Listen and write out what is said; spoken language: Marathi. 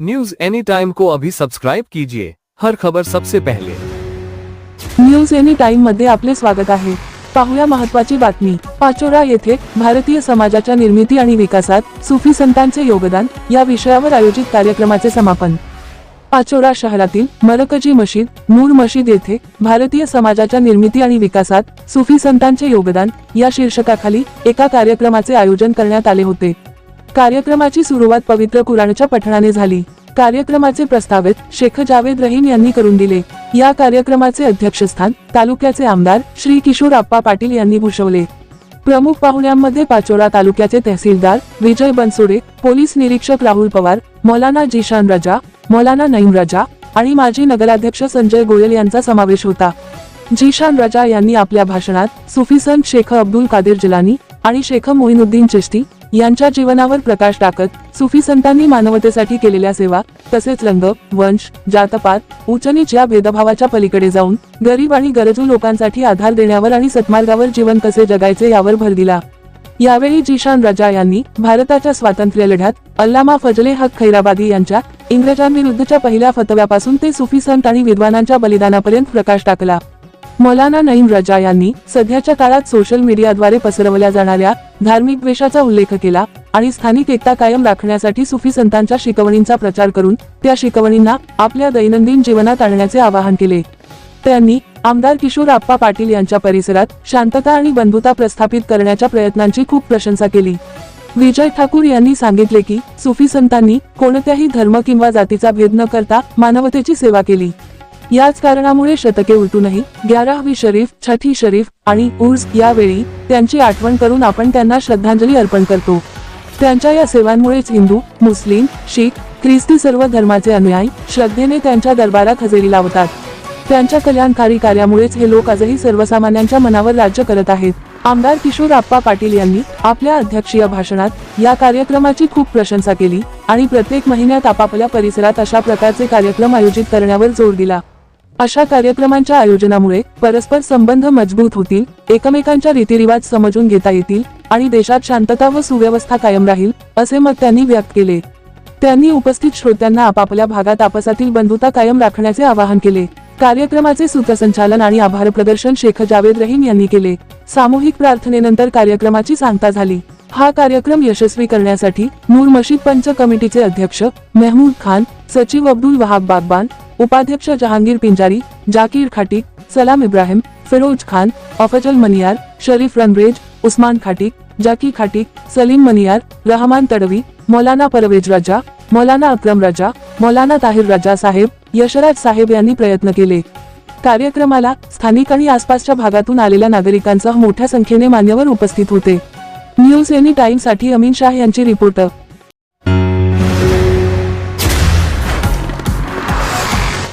न्यूज एनी टाइम को अभी सब्सक्राइब कीजिए। हर खबर सबसे पहले। न्यूज एनी टाइममध्ये आपले स्वागत आहे. पाहूया महत्वाची बातमी. पाचोरा येथे भारतीय समाजाच्या निर्मिती आणि विकासात सुफी संतांचे योगदान या विषयावर आयोजित कार्यक्रमाचे समापन. पाचोरा शहरातील मरकजी मशीद नूर मशीद येथे भारतीय समाजाच्या निर्मिती आणि विकासात सुफी संतांचे योगदान या शीर्षकाखाली एका कार्यक्रमाचे आयोजन करण्यात आले होते. कार्यक्रमाची सुरुवात पवित्र कुराणच्या पठणाने झाली. कार्यक्रमाचे प्रस्तावित शेख जावेद रहीम यांनी करून दिले. या कार्यक्रमाचे अध्यक्षस्थान तालुक्याचे आमदार श्री किशोर आप्पा पाटील यांनी भूषवले. प्रमुख पाहुण्यांमध्ये पाचोरा तालुक्याचे तहसीलदार विजय बनसोडे पोलीस निरीक्षक राहुल पवार मौलाना जीशान राजा मौलाना नईम राजा आणि माजी नगराध्यक्ष संजय गोयल यांचा समावेश होता. जिशान राजा यांनी आपल्या भाषणात सुफी संत शेख अब्दुल कादिर जिलानी आणि शेख मोईनुद्दीन चिश्ती यांच्या जीवनावर प्रकाश टाकत सुफी संतांनी मानवतेसाठी केलेल्या सेवा तसेच रंग वंश जातपात उचनीच या भेदभावाच्या पलीकडे जाऊन गरीब आणि गरजू लोकांसाठी आधार देण्यावर आणि सत्मार्गावर जीवन कसे जगायचे यावर भर दिला. यावेळी जिशान रजा यांनी भारताच्या स्वातंत्र्य लढ्यात अल्लामा फजले हक खैराबादी यांच्या इंग्रजांविरुद्धच्या पहिल्या फतव्यापासून ते सुफी संत आणि विद्वानांच्या बलिदानापर्यंत प्रकाश टाकला. मौलाना नईम रजा यांनी सध्याच्या काळात सोशल मीडियाद्वारे पसरवल्या जाणाऱ्या धार्मिक द्वेषाचा उल्लेख केला आणि स्थानिक एकता कायम राखण्यासाठी सुफी संतांच्या शिकवणींचा प्रचार करून त्या शिकवणींना आपल्या दैनंदिन जीवनात आणण्याचे आवाहन केले. त्यांनी आमदार किशोर आप्पा पाटील यांच्या परिसरात शांतता आणि बंधुता प्रस्थापित करण्याच्या प्रयत्नांची खूप प्रशंसा केली. विजय ठाकूर यांनी सांगितले की सुफी संतांनी कोणत्याही धर्म किंवा जातीचा भेद न करता मानवतेची सेवा केली. याच कारणामुळे शतके उलटूनही ग्याराहवी शरीफ छठी शरीफ आणि उर्ज यावेळी त्यांची आठवण करून आपण त्यांना श्रद्धांजली अर्पण करतो. त्यांच्या या सेवांमुळेच हिंदू मुस्लिम शीख ख्रिस्ती सर्व धर्माचे अनुयायी श्रद्धेने त्यांच्या दरबारात हजेरी लावतात. त्यांच्या कल्याणकारी कार्यामुळेच हे लोक आजही सर्वसामान्यांच्या मनावर राज्य करत आहेत. आमदार किशोर आप्पा पाटील यांनी आपल्या अध्यक्षीय भाषणात या कार्यक्रमाची खूप प्रशंसा केली आणि प्रत्येक महिन्यात आपापल्या परिसरात अशा प्रकारचे कार्यक्रम आयोजित करण्यावर जोर दिला. अशा कार्यक्रमांच्या आयोजनामुळे परस्पर संबंध मजबूत होतील एकमेकांच्या रीतिरिवाज समजून घेता येतील आणि देशात शांतता व सुव्यवस्था कायम राहील असे मत त्यांनी व्यक्त केले. त्यांनी उपस्थित श्रोत्यांना आपापल्या भागात आपसातील बंधुता कायम राखण्याचे आवाहन केले. कार्यक्रमाचे सूत्रसंचालन आणि आभार प्रदर्शन शेख जावेद रहीम यांनी केले. सामूहिक प्रार्थनेनंतर कार्यक्रमाची सांगता झाली. हा कार्यक्रम यशस्वी करण्यासाठी नूर मशीद पंच कमिटीचे अध्यक्ष मेहमूद खान सचिव अब्दुल वहाब बागबान उपाध्यक्ष जहांगीर पिंजारी जाकीर खाटीक सलाम इब्राहिम फिरोज खान अफजल मनियार शरीफ रनरेज उस्मान खाटीक जाकी खाटीक सलीम मनियार रहमान तडवी मौलाना परवेज रजा मौलाना अक्रम राजा मौलाना ताहिर राजा साहेब यशराज साहेब यांनी प्रयत्न केले. कार्यक्रमाला स्थानिक आणि आसपासच्या भागातून आलेल्या नागरिकांसह मोठ्या संख्येने मान्यवर उपस्थित होते. न्यूज एनी टाइमसाठी अमीन शाह यांची रिपोर्टर.